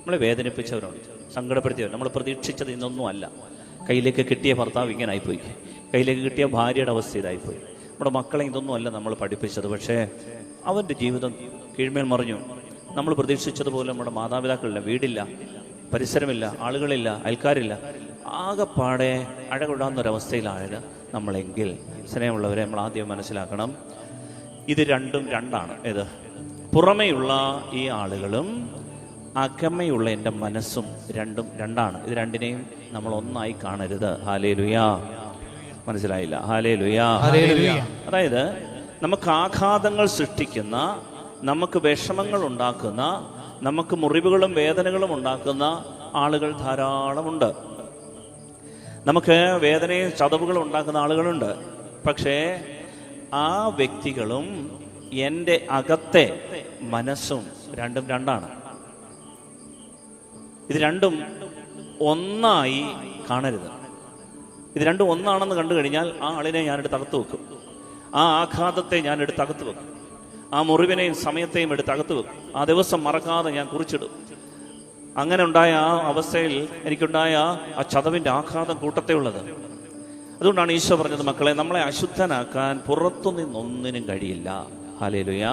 നമ്മളെ വേദനിപ്പിച്ചവരുണ്ട്. സങ്കടപ്പെടുത്തിയവർ നമ്മൾ പ്രതീക്ഷിച്ചത് ഇന്നൊന്നും അല്ല. കയ്യിലേക്ക് കിട്ടിയ ഭർത്താവ് ഇങ്ങനെ ആയിപ്പോയി കയ്യിലേക്ക് കിട്ടിയ ഭാര്യയുടെ അവസ്ഥ ഇതായിപ്പോയി. നമ്മുടെ മക്കളെ ഇതൊന്നും അല്ല നമ്മൾ പഠിപ്പിച്ചത്. പക്ഷേ അവന്റെ ജീവിതം കീഴ്മേൽ മറിഞ്ഞു. നമ്മൾ പ്രതീക്ഷിച്ചതുപോലെ നമ്മുടെ മാതാപിതാക്കളില്ല. വീടില്ല പരിസരമില്ല ആളുകളില്ല അയൽക്കാരില്ല. ആകെപ്പാടെ അഴകൊടാന്നൊരവസ്ഥയിലായത് നമ്മളെങ്കിൽ. സ്നേഹമുള്ളവരെ നമ്മൾ ആദ്യം മനസ്സിലാക്കണം. ഇത് രണ്ടും രണ്ടാണ്. ഇത് പുറമെയുള്ള ഈ ആളുകളും അകമയുള്ള എന്റെ മനസ്സും രണ്ടും രണ്ടാണ്. ഇത് രണ്ടിനെയും നമ്മൾ ഒന്നായി കാണരുത്. ഹാലേ ലുയാ മനസ്സിലായില്ല. ഹാലേ ലുയാ അതായത് നമുക്ക് ആഘാതങ്ങൾ സൃഷ്ടിക്കുന്ന നമുക്ക് വിഷമങ്ങൾ ഉണ്ടാക്കുന്ന നമുക്ക് മുറിവുകളും വേദനകളും ഉണ്ടാക്കുന്ന ആളുകൾ ധാരാളമുണ്ട്. നമുക്ക് വേദനയും ചതവുകളും ഉണ്ടാക്കുന്ന ആളുകളുണ്ട്. പക്ഷേ ആ വ്യക്തികളും എന്റെ അകത്തെ മനസ്സും രണ്ടും രണ്ടാണ്. ഇത് രണ്ടും ഒന്നായി കാണരുത്. ഇത് രണ്ടും ഒന്നാണെന്ന് കണ്ടു കഴിഞ്ഞാൽ ആ ആളിനെ ഞാനെടുത്ത് അകത്ത് വെക്കും. ആ ആഘാതത്തെ ഞാനെടുത്ത് അകത്ത് വെക്കും. ആ മുറിവിനെയും സമയത്തെയും എടുത്ത് അകത്ത് വെക്കും. ആ ദിവസം മറക്കാതെ ഞാൻ കുറിച്ചിടും. അങ്ങനെ ഉണ്ടായ ആ അവസ്ഥയിൽ എനിക്കുണ്ടായ ആ ചതവിന്റെ ആഘാതം കൂട്ടത്തേ ഉള്ളത്. അതുകൊണ്ടാണ് ഈശോ പറഞ്ഞത് മക്കളെ നമ്മളെ അശുദ്ധനാക്കാൻ പുറത്തു നിന്നൊന്നിനും കഴിയില്ല ഹാലേലുയ